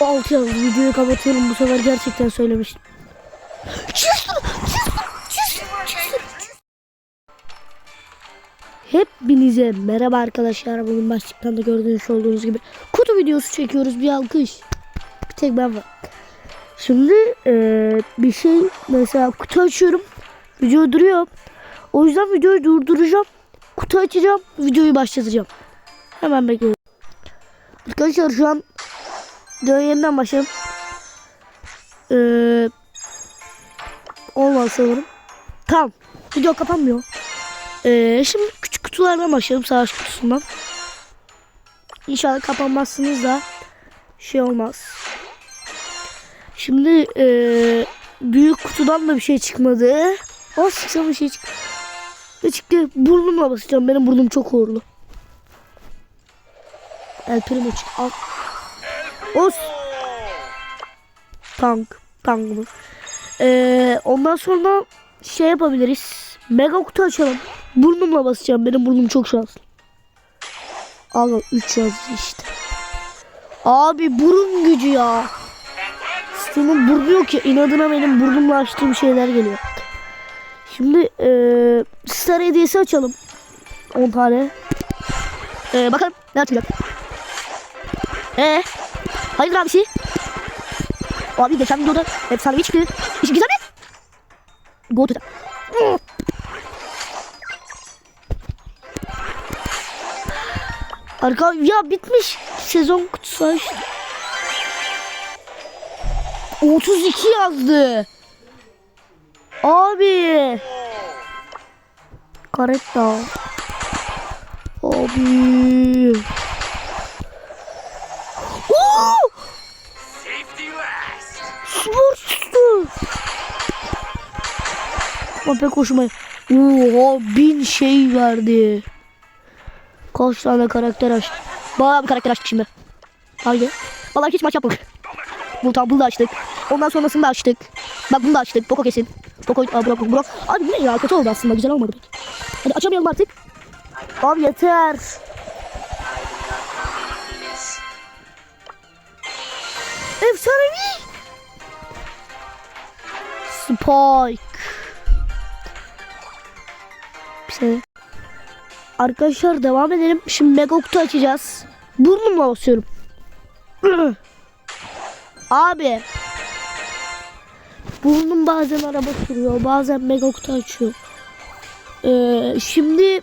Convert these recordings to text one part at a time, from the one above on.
Altı yazdı. Videoyu kapatıyorum. Bu sefer gerçekten söylemiştim. Hepinize merhaba arkadaşlar. Bugün başlıktan da gördüğünüz olduğunuz gibi kutu videosu çekiyoruz. Bir alkış. Bir tek ben var. Şimdi eee, bir şey mesela kutu açıyorum. Video duruyor. O yüzden videoyu durduracağım. Kutu açacağım. Videoyu başlatacağım. Hemen bekliyorum. Arkadaşlar şu an videoya yeniden başlayalım. Eee olmaz sanırım. Tamam. Video kapanmıyor. Eee şimdi küçük kutulardan başlayalım. Savaş kutusundan. İnşallah kapanmazsınız da şey olmaz. Şimdi eee, büyük kutudan da bir şey çıkmadı. O çıksa bir şey çık. Ne çıktı? Burnumla basacağım. Benim burnum çok uğurlu. El Primo çık. Al. Os. Tank. Tank mı? Eee, ondan sonra şey yapabiliriz. Mega kutu açalım. Burnumla basacağım. Benim burnum çok şanslı. Al 3 yazdı işte. Abi burun gücü ya. Steam'in burnu yok ya. İnadına benim burnumla açtığım şeyler geliyor. Şimdi eee Star hediyesi açalım. 10 tane. Eee bakalım ne açacak. Eee hayırdır abisi? Abi geçen videoda efsanevi çıktı. İş güzel mi? Go to the... Arka ya bitmiş sezon kutusu açtı. 32 yazdı. Abi. Karetta. Abi. Ama pek hoşuma. Oha bin şey verdi. Kaç tane karakter açtı. Bayağı bir karakter açtık şimdi. Haydi. Vallahi hiç maç yapmadık. Bu tam bunu da açtık. Ondan sonrasını da açtık. Bak bunu da açtık. Poco kesin. Poco, aa, Brock, Brock. Abi ne ya? Kötü oldu aslında. Güzel olmadı pek. Hadi açamayalım artık. Abi yeter. Efsanevi. Spike. Saniye. Arkadaşlar devam edelim. Şimdi mega kutu açacağız. Burnumla basıyorum. Abi. Burnum bazen araba sürüyor. Bazen mega kutu açıyor. Ee, şimdi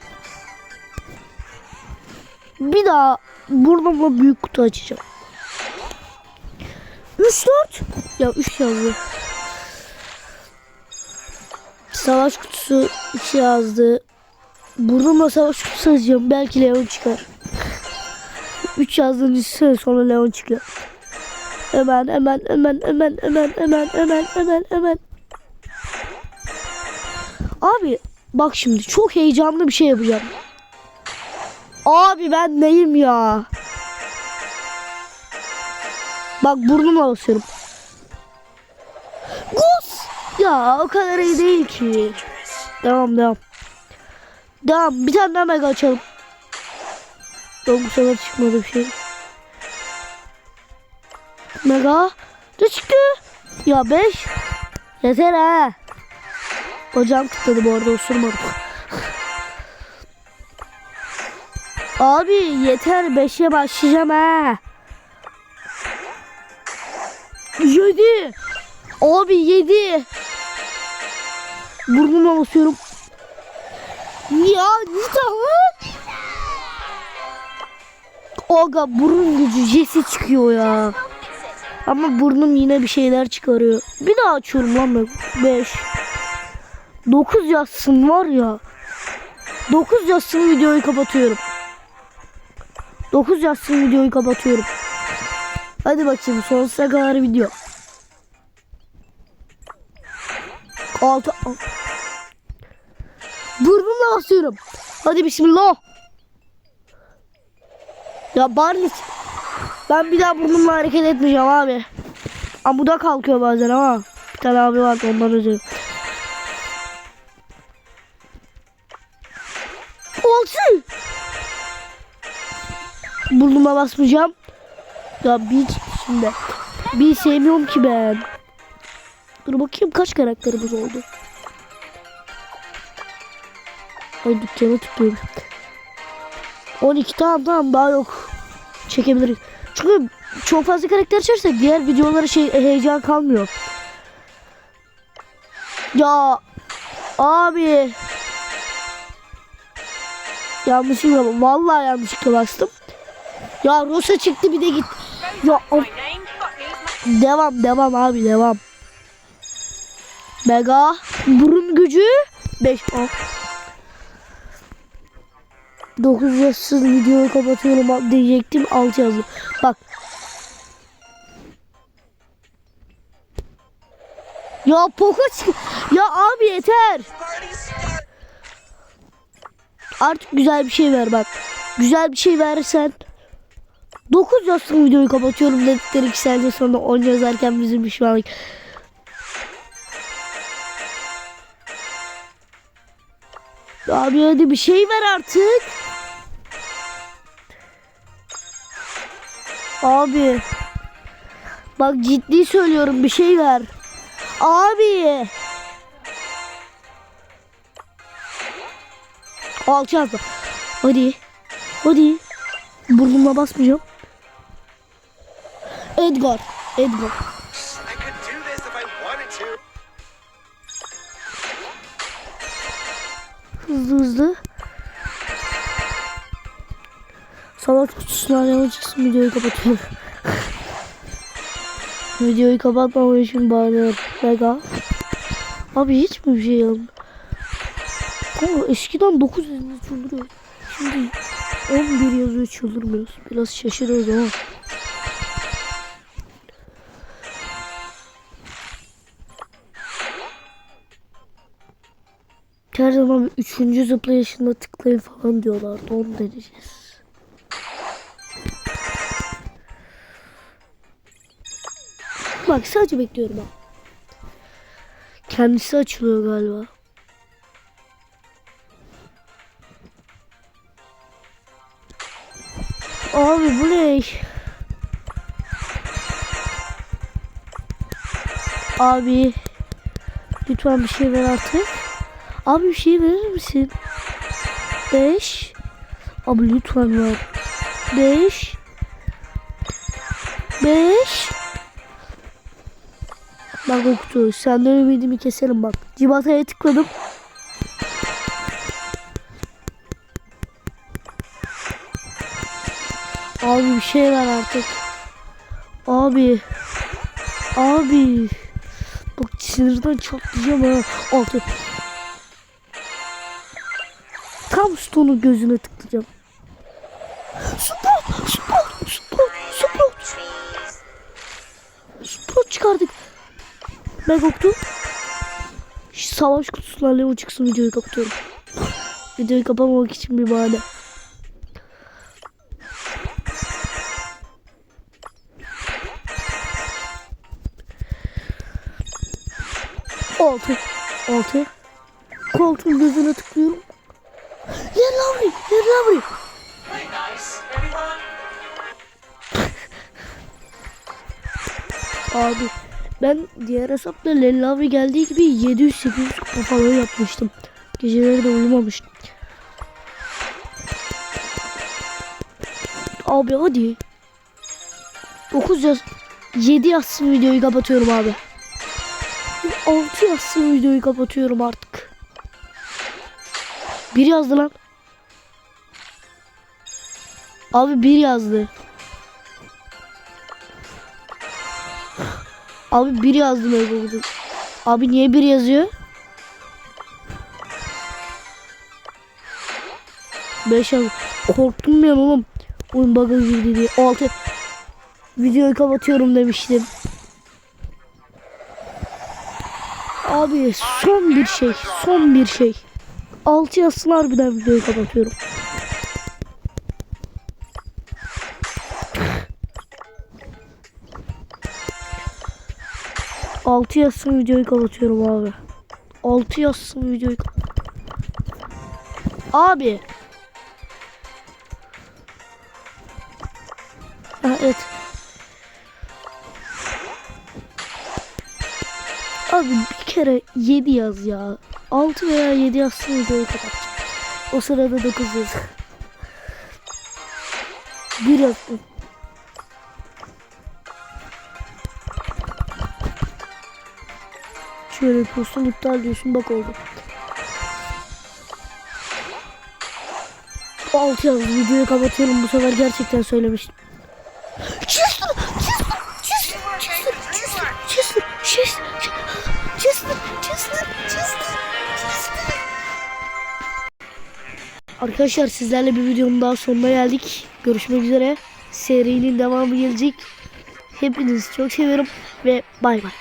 bir daha burnumla büyük kutu açacağım. 3 4 ya 3 yazdı. Savaş kutusu 2 yazdı. Burnumla savaş kutusu açacağım. Belki Leon çıkar. 3 yazdığını düşünsene sonra Leon çıkıyor. Hemen hemen hemen hemen hemen hemen hemen hemen hemen. Abi bak şimdi çok heyecanlı bir şey yapacağım. Abi ben neyim ya? Bak burnumla basıyorum. Gus! Ya o kadar iyi değil ki. Devam devam. Devam bir tane daha mega açalım. Yok bu sefer çıkmadı bir şey. Mega. Ne çıktı? Ya 5. Yeter ha. Hocam tıkladı bu arada osurmadım. Abi yeter 5'e başlayacağım ha. 7. Abi 7. Burnuma basıyorum. Ya git ama. Aga burun gücü Jesse çıkıyor ya. Ama burnum yine bir şeyler çıkarıyor. Bir daha açıyorum lan ben. 5. 9 yazsın var ya. 9 yazsın videoyu kapatıyorum. 9 yazsın videoyu kapatıyorum. Hadi bakayım sonsuza kadar video. 6 Burnumla basıyorum. Hadi bismillah. Ya Barney ben bir daha burnumla hareket etmeyeceğim abi. Ama bu da kalkıyor bazen ama. Bir tane abi var ondan özür. Olsun. Burnuma basmayacağım. Ya bir şimdi. Bir sevmiyorum ki ben. Dur bakayım kaç karakterimiz oldu. Ay dükkana tıklıyorum. 12 tamam tamam daha yok. Çekebiliriz. Çünkü çok fazla karakter açarsak diğer videolara şey heyecan kalmıyor. Ya abi yanlışlıkla vallahi yanlışlıkla bastım. Ya Rosa çıktı bir de git. Ya my devam devam abi devam. Mega burun gücü 5 9 yaşsız videoyu kapatıyorum diyecektim 6 yazdı. Bak. Ya Poco Ya abi yeter. Artık güzel bir şey ver bak. Güzel bir şey verirsen 9 yazsın videoyu kapatıyorum dedikleri 2 saniye sonra 10 yazarken bizim pişmanlık. Abi hadi bir şey ver artık. Abi. Bak ciddi söylüyorum bir şey ver. Abi. Alçak. Hadi. Hadi. Burnumla basmayacağım. Edgar. Edgar. Hızlı hızlı. Savaş kutusundan yana çıksın videoyu kapatıyorum. videoyu kapatmam için bağırıyorum. Mega. Abi hiç mi bir şey yapmadım? Ama eskiden 9 yazınca çıldırıyor. Şimdi 11 yazıyor çıldırmıyoruz. Biraz şaşırıyoruz ama. Her zaman üçüncü zıplayışında tıklayın falan diyorlardı. Onu deneyeceğiz. Bak sadece bekliyorum ha. Kendisi açılıyor galiba. Abi bu ne? Abi lütfen bir şey ver artık. Abi bir şey verir misin? 5 Abi lütfen ver. 5 5 Bak oktu. Senden ümidimi keselim bak. Cibata'ya tıkladım. Abi bir şey ver artık. Abi. Abi. Bak sinirden çatlayacağım ha. Altı. Tam stonu gözüne tıklayacağım. Sprout, Sprout, Sprout, Sprout. Sprout çıkardık. Megoktu. Şu savaş kutusundan Leo çıksın videoyu kapatıyorum. Videoyu kapamamak için bir bahane. Altı. Altı. Koltuğun gözüne tıklıyorum. Yer Lavri, Yer Lavri. Abi ben diğer hesapta Lellavi geldiği gibi 700-800 kupa falan yapmıştım. Geceleri de uyumamıştım. Abi hadi. 9 yaz. 7 yazsın videoyu kapatıyorum abi. 6 yazsın videoyu kapatıyorum artık. Bir yazdı lan. Abi bir yazdı. Abi bir yazdım öyle Abi niye bir yazıyor? Beş yaz. Korktum ben oğlum. Oyun bug'a girdi diye. Altı. Videoyu kapatıyorum demiştim. Abi son bir şey. Son bir şey. Altı yazsın harbiden videoyu kapatıyorum. Altı yazsın videoyu kapatıyorum abi. Altı yazsın videoyu Abi. Evet. Abi bir kere 7 yaz ya. 6 veya 7 yazsın videoyu kapatacağım. O sırada 9 yaz. 1 yazsın. Şöyle yapıyorsun iptal diyorsun bak oldu. 6 yazdı videoyu kapatıyorum bu sefer gerçekten söylemiştim. Chester! Chester! Chester! Chester! Chester! Chester! Chester! Chester! Chester! Chester! Arkadaşlar sizlerle bir videonun daha sonuna geldik. Görüşmek üzere. Serinin devamı gelecek. Hepinizi çok seviyorum ve bay bay.